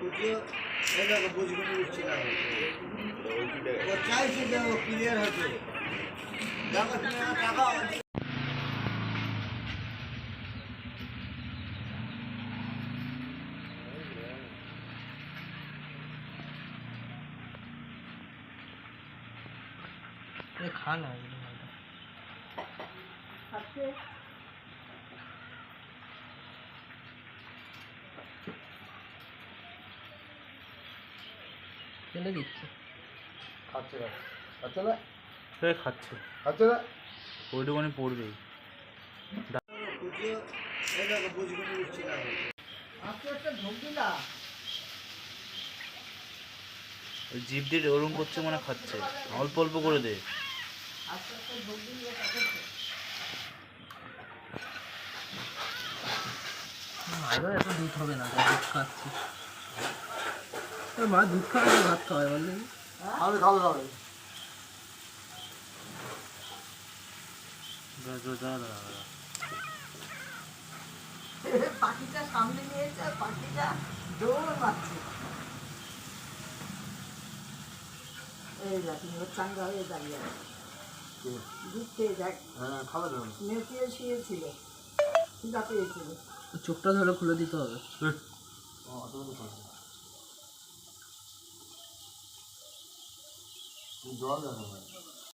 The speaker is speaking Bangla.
सोचिए ऐसा का बुज़ुर्ग लोग चला वो चाय से जो क्लियर होते दावत में आका खाना है ফেলে দিচ্ছে। খাচ্ছে না খাচ্ছে না? সে খাচ্ছে। খাচ্ছে না? ওইটুকুনি পড়বেই। দিয়ে ওরম করছে মানে খাচ্ছে। অল্প অল্প করে দে। আরও এত দুধ হবে না খাচ্ছি। মা দুধ খাওয়ায় না ভাত খাওয়ায় বললি আমি খাব খাবে। পাখিটা সামনে নিয়েছে আর পাখিটা দৌড় মারছে। এই দেখ চাঙ্গা হয়ে দাঁড়িয়ে আছে। দুধ খেয়ে দেখ হ্যাঁ চোখটা ধরে খুলে দিতে হবে। 你多少点钟了